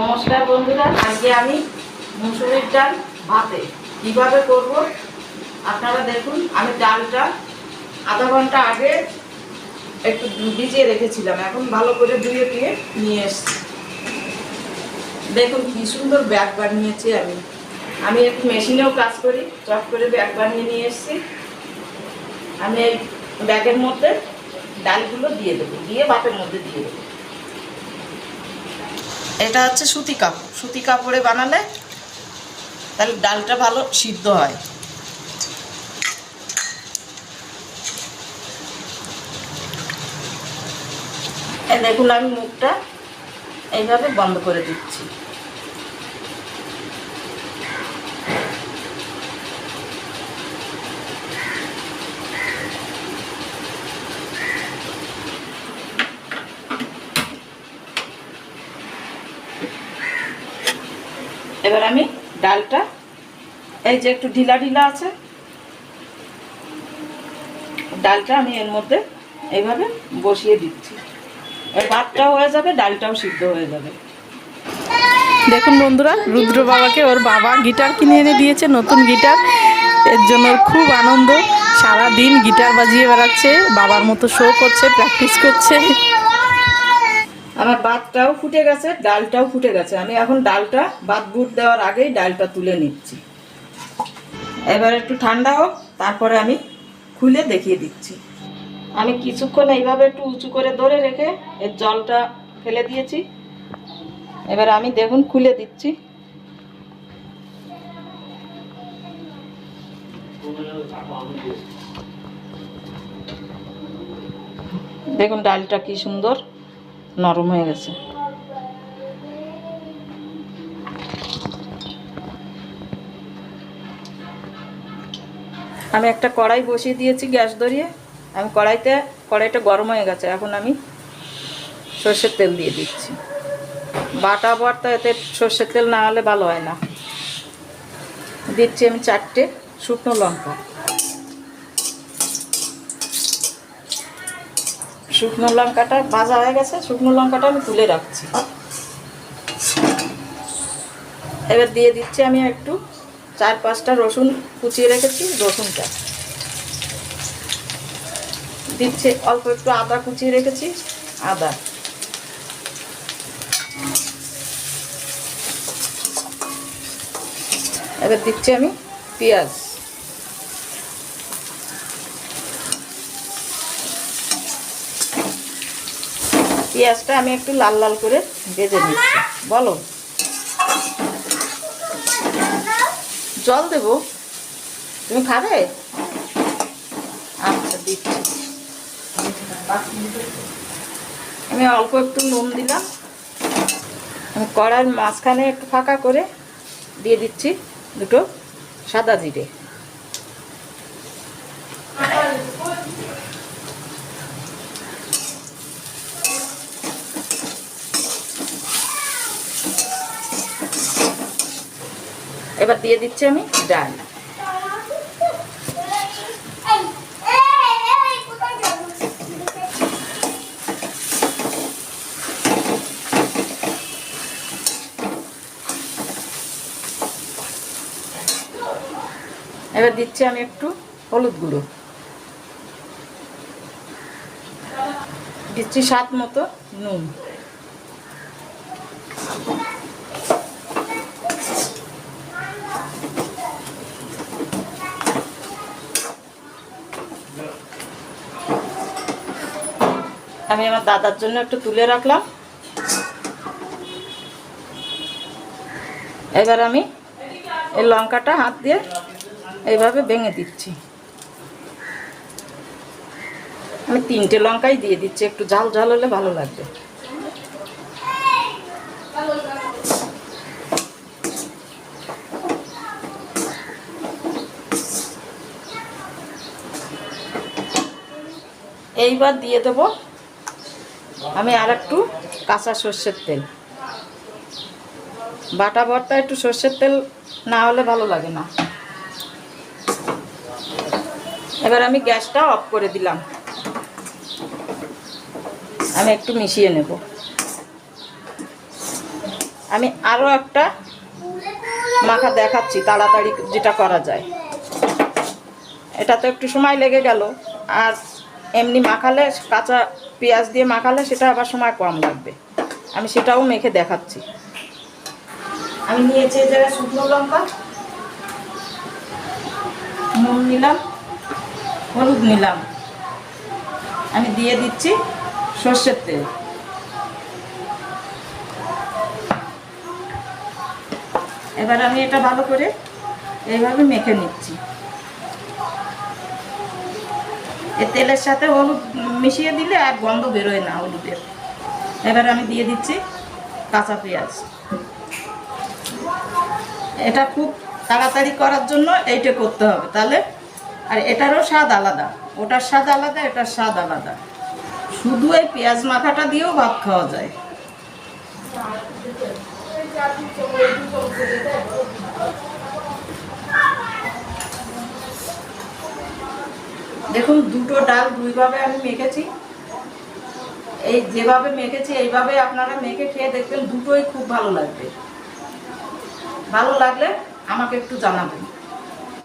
নমস্কার বন্ধুরা, আজকে আমি মুসুরির ডাল ভাতে কীভাবে করব আপনারা দেখুন, আমি ডালটা আধা ঘণ্টা আগে একটু ভিজিয়ে রেখেছিলাম, এখন ভালো করে ধুয়ে টুয়ে নিয়ে এসছি। দেখুন কি সুন্দর ব্যাগ বানিয়েছি আমি। আমি একটু মেশিনেও কাজ করি, চট করে ব্যাগ বানিয়ে নিয়ে এসছি। আমি এই ব্যাগের মধ্যে ডালগুলো দিয়ে দেবো, দিয়ে ভাতের মধ্যে দিয়ে দেবো। এটা হচ্ছে সুতি কাপড় সুতি কাপড়ে বানালে তাহলে ডালটা ভালো সিদ্ধ হয়। দেখুন আমি মুখটা এইভাবে বন্ধ করে দিচ্ছি। এবার আমি ডালটা, এই যে একটু ঢিলা ঢিলা আছে, ডালটা আমি এর মধ্যে এইভাবে বসিয়ে দিচ্ছি। ভাতটাও হয়ে যাবে, ডালটাও সিদ্ধ হয়ে যাবে। দেখুন বন্ধুরা, রুদ্র বাবাকে ওর বাবা গিটার কিনে এনে দিয়েছে, নতুন গিটার। এর জন্য খুব আনন্দ। সারা দিন গিটার বাজিয়ে বেড়াচ্ছে, বাবার মতো শো করছে, প্র্যাকটিস করছে। আমার ভাতটাও ফুটে গেছে, ডালটাও ফুটে গেছে। আমি এখন ডালটা ভাত বুট দেওয়ার আগেই ডালটা তুলে নিচ্ছি। এবার একটু ঠান্ডা হোক, তারপরে আমি খুলে দেখিয়ে দিচ্ছি। আমি কিছুক্ষণ এইভাবে একটু উঁচু করে ধরে রেখে এর জলটা ফেলে দিয়েছি। এবার আমি দেখুন খুলে দিচ্ছি। দেখুন ডালটা কি সুন্দর। নরম হয়ে গেছে। আমি একটা কড়াই বসিয়ে দিয়েছি গ্যাস ধরিয়ে। আমি কড়াইতে, কড়াইটা গরম হয়ে গেছে। এখন আমি সর্ষের তেল দিয়ে দিচ্ছি। বাটা বাটা এতে সর্ষের তেল না হলে ভালো হয় না। দিচ্ছি আমি চারটে শুকনো লঙ্কা। শুকনো লঙ্কাটা ভাজা হয়ে গেছে, শুকনো লঙ্কাটা আমি তুলে রাখছি। এবার দিয়ে দিচ্ছি আমি একটু চার পাঁচটা রসুন কুচিয়ে রেখেছি, রসুনটা। দিচ্ছি অল্প একটু আদা কুচিয়ে রেখেছি, আদা। এবার দিচ্ছি আমি পেঁয়াজ। পেঁয়াজটা আমি একটু লাল লাল করে ভেজে নিচ্ছি। বলো। জল দেব। তুমি খাবে? আচ্ছা দিচ্ছি। আমি অল্প একটু নুন দিলাম। কড়ার মাঝখানে একটু ফাঁকা করে দিয়ে দিচ্ছি দুটো সাদা জিরে। এবার দিয়ে দিচ্ছি আমি ডাল। এবার দিচ্ছি আমি একটু হলুদ গুঁড়ো। দিচ্ছি স্বাদ মতো নুন। আমি আমার দাদার জন্য একটু তুলে রাখলাম। এবার আমি এই লঙ্কাটা হাত দিয়ে এইভাবে ভেঙে দিচ্ছি। আমি তিনটে লঙ্কাই দিয়ে দিচ্ছি, একটু ঝাল ঝাল হলে ভালো লাগবে। এইবার দিয়ে দেব আমি আর একটু কাঁচা সর্ষের তেল। বাটা ভর্তা একটু সর্ষের তেল না হলে ভালো লাগে না। এবার আমি গ্যাসটা অফ করে দিলাম। আমি একটু মিশিয়ে নেব। আমি আরও একটা মাখা দেখাচ্ছি, তাড়াতাড়ি যেটা করা যায়। এটা তো একটু সময় লেগে গেল। আর এমনি মাখালে কাঁচা পেঁয়াজ দিয়ে মাখালে সেটা আবার সময় কম লাগবে। আমি সেটাও মেখে দেখাচ্ছি। আমি নিয়েছি জায়গায় শুকনো লঙ্কা, নুন নিলাম, হলুদ নিলাম। আমি দিয়ে দিচ্ছি সর্ষের তেল। এবার আমি এটা ভালো করে এইভাবে মেখে নিচ্ছি। তেলের সাথে হলুদ মিশিয়ে দিলে আর গন্ধ বেরোয় না হলুদের। এবার আমি দিয়ে দিচ্ছি কাঁচা পেঁয়াজ। এটা খুব তাড়াতাড়ি করার জন্য এইটা করতে হবে তাহলে। আর এটারও স্বাদ আলাদা। ওটার স্বাদ আলাদা, এটার স্বাদ আলাদা। শুধু এই পেঁয়াজ মাখাটা দিয়েও ভাত খাওয়া যায়। দেখুন, দুটো ডাল দুইভাবে আমি মেখেছি। এই যেভাবে মেখেছি, এইভাবে আপনারা মেখে খেয়ে দেখবেন দুটোই খুব ভালো লাগবে। ভালো লাগলে আমাকে একটু জানাবেন।